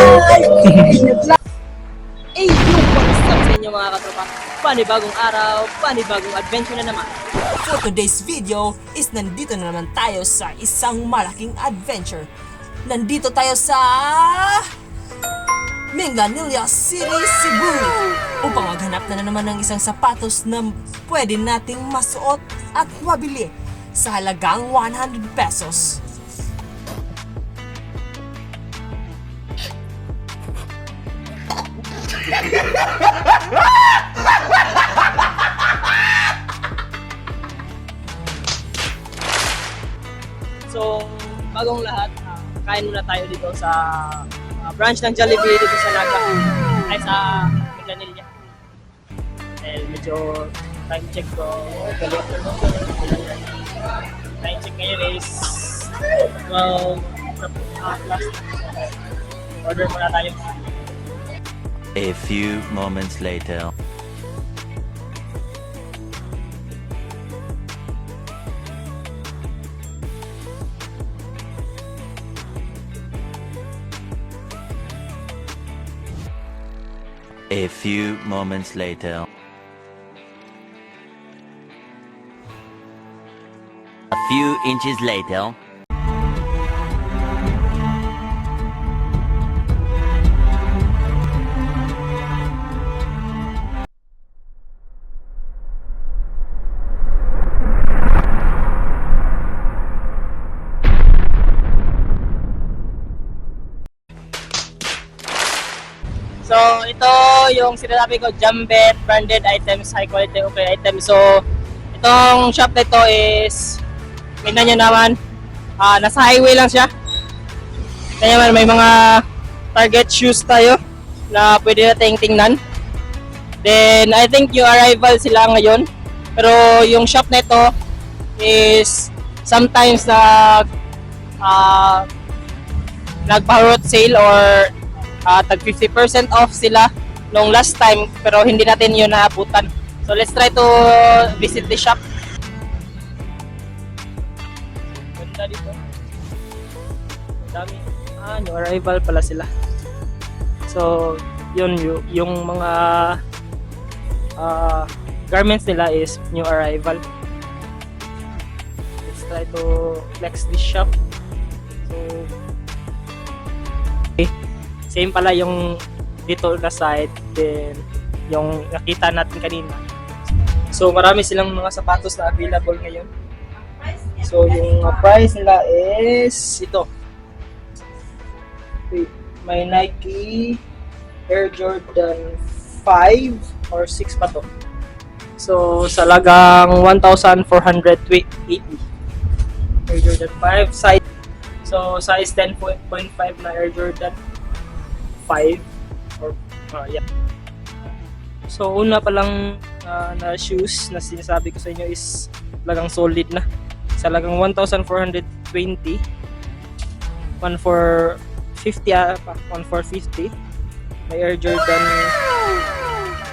Eh, yung what's up sa inyo mga katropa? Panibagong araw, panibagong adventure na naman. For today's video is nandito na naman tayo sa isang malaking adventure. Nandito tayo sa Minganilla City, Cebu upang maghanap na, na naman ng isang sapatos na pwede nating masuot at mabili sa halagang 100 pesos. So, bagong lahat, ah, kain muna tayo dito sa ah, branch ng Jollibee dito sa Naga. Ay sa Mindanilla. Dahil medyo time check ko. Time check ngayon is 12 uh, plus. Order muna tayo. A few moments later. A few moments later. A few inches later. Yung sinasabi ko, Jambet branded items, high quality okay items. So, itong shop na ito is, tingnan nyo naman, ah, nasa highway lang siya. Kaya naman may mga target shoes tayo na pwede nating tingnan. Then, I think yung arrival sila ngayon. Pero yung shop na ito is sometimes na ah nagpa-road sale or ah, tag 50% off sila nung last time pero hindi natin yun naabutan. So let's try to visit the shop. Ganda dito. Dami. Ah, new arrival pala sila. So, yun yung, mga ah, garments nila is new arrival. Let's try to flex this shop. So, same pala yung dito na side then yung nakita natin kanina. So marami silang mga sapatos na available ngayon. So yung uh, price nila is ito. Wait, may Nike Air Jordan 5 or 6 pa to. So sa lagang 1,480 Air Jordan 5 size so size 10.5 na Air Jordan 5 or uh, yeah. So una pa lang uh, na shoes na sinasabi ko sa inyo is talagang solid na. Sa lagang 1,420 1 for 50 ah, pa, 1 for 50 may Air Jordan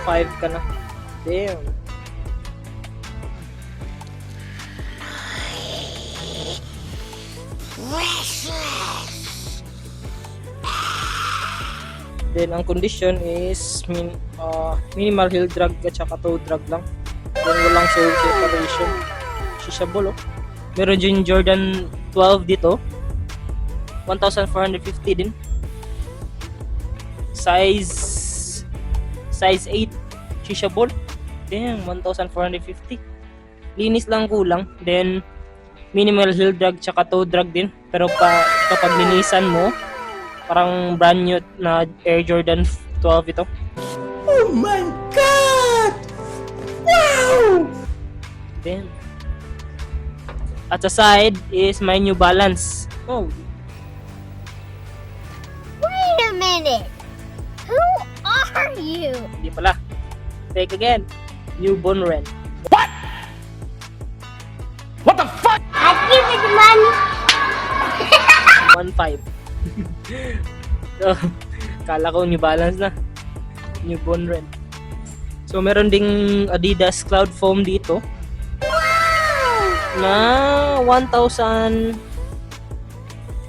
5 ka na. Damn. Then ang condition is min, uh, minimal heel drag at saka toe drag lang. Then walang sole separation. Shishabol oh. Meron din Jordan 12 dito. 1,450 din. Size size 8 shishabol. Damn, 1,450. Linis lang kulang. Then minimal heel drag tsaka toe drag din. Pero pa kapag linisan mo, parang brand new na Air Jordan 12 ito. Oh my God! Wow! Then, at sa side is my New Balance. Oh, Wait a minute. Who are you? hindi pala. Take again. New Bonren. I give you the money. 1.5. so, kala ko New Balance na. New Bonren. So, meron ding Adidas Cloud Foam dito. Na 1,000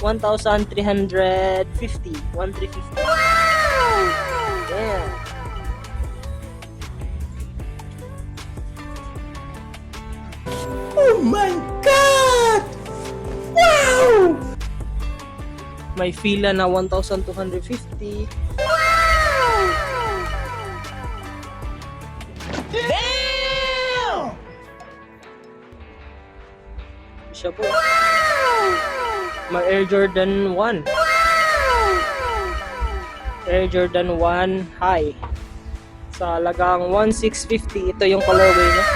1,350. 1,350. Yeah. Oh my May fila na 1,250. Siya po. May Air Jordan 1. Air Jordan 1 High. Sa halagang 1,650. Ito yung colorway niya.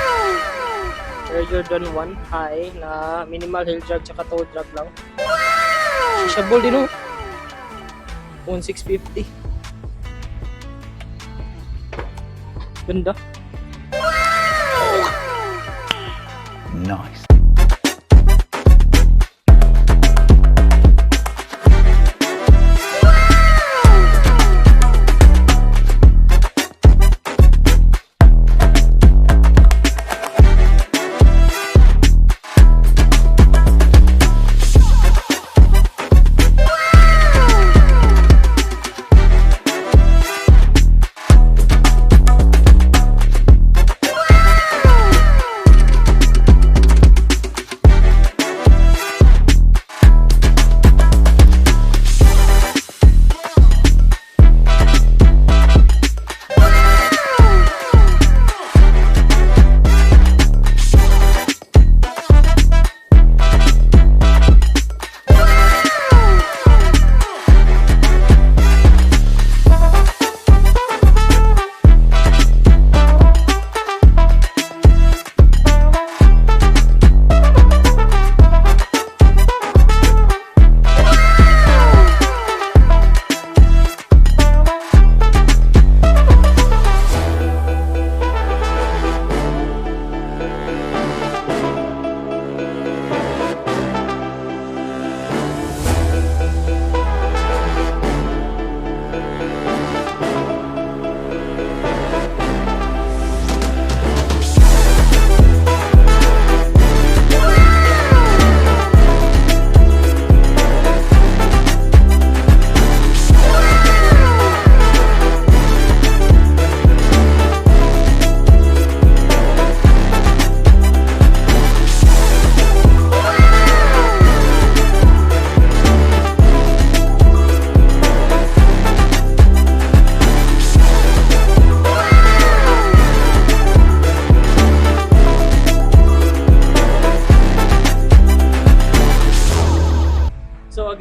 Air Jordan 1 High na minimal heel drag tsaka toe drag lang. Shishabol din oh. 1,650. Ganda. Nice.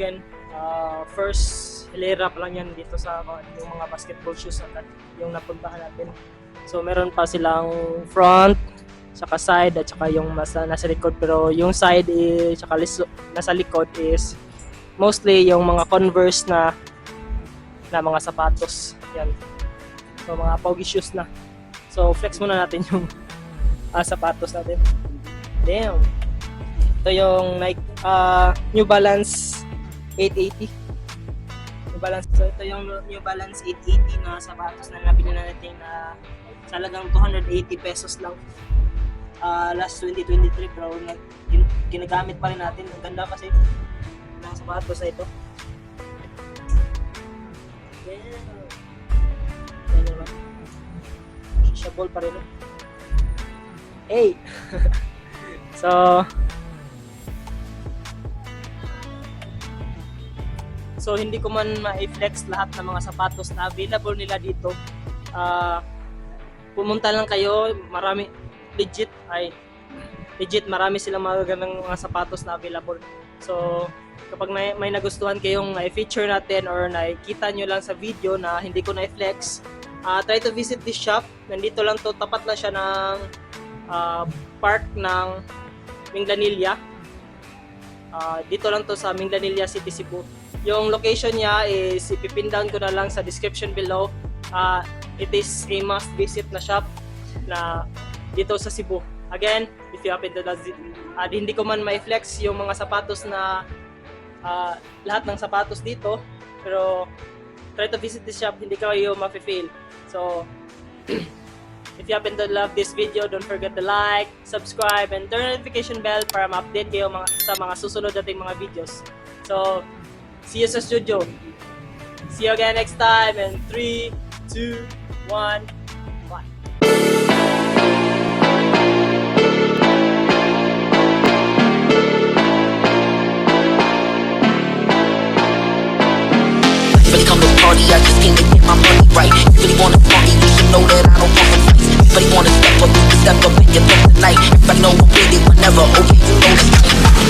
Again, uh, first hilera pa lang yan dito sa uh, yung mga basketball shoes na yung napuntahan natin. So meron pa silang front, saka side at saka yung nasa, nasa likod pero yung side is saka liso, nasa likod is mostly yung mga Converse na na mga sapatos. Yan. So mga pogi shoes na. So flex muna natin yung ah, sapatos natin. Damn. Ito yung Nike ah, New Balance 880. New Balance. So ito yung New Balance 880 na sapatos na nabili na natin na sa halagang 280 pesos lang. Ah, last 2023 pero na, gin- ginagamit pa rin natin. Ang ganda kasi ng sapatos na ito. Yeah. Yan naman. Shishabol pa rin. eh. Hey! so, So hindi ko man ma-flex lahat ng mga sapatos na available nila dito. Ah, pumunta lang kayo, marami legit ay legit marami silang magagandang mga sapatos na available. So kapag may, may nagustuhan kayong na-feature natin or nakikita nyo lang sa video na hindi ko na-flex, ah, try to visit this shop. Nandito lang to, tapat lang siya ng ah, park ng Minglanilla. Ah, dito lang to sa Minglanilla City, Cebu. Yung location niya is ipipindown ko na lang sa description below. Ah, it is a must visit na shop na dito sa Cebu. Again, if you happen to uh, hindi ko man ma-flex yung mga sapatos na ah, lahat ng sapatos dito, pero try to visit this shop, hindi kayo ma-fail. So, if you happen to love this video, don't forget to like, subscribe, and turn notification bell para ma-update kayo mga, sa mga susunod nating mga videos. So, see you sa studio. See you again next time. And 3, 2, 1, bye. really come party, I just came to get my money right. You really wanna party, know that I don't want to fight. Wanna step up, you can step up tonight. If I know I'm whenever, okay, you know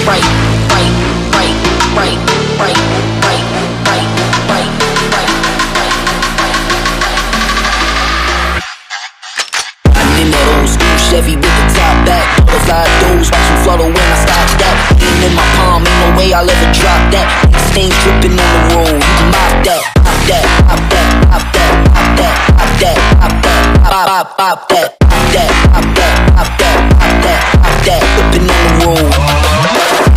right. Right, right, right, right, right, Chevy with the top back. Butterfly doors, watch them flutter when I stop that. Aim in my palm, ain't no way I'll ever drop that. Stains dripping on the road, you can mop that, pop that, pop that, pop that, pop that, pop that, pop pop pop that, pop that, pop that, pop that, pop that, pop that, dripping on the road.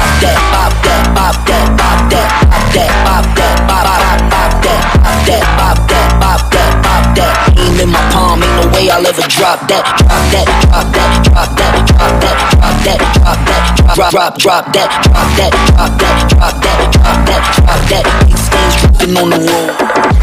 Pop that, pop that, pop that, pop that, pop that, pop that, pop pop pop that, pop that, pop that, pop that, pop that. Aim in my palm, ain't no way I'll ever drop that, drop that, drop that, drop that, drop that, drop that, drop that, drop drop drop that, drop that, drop that, drop that, drop that, drop that. Big stains dripping on the road.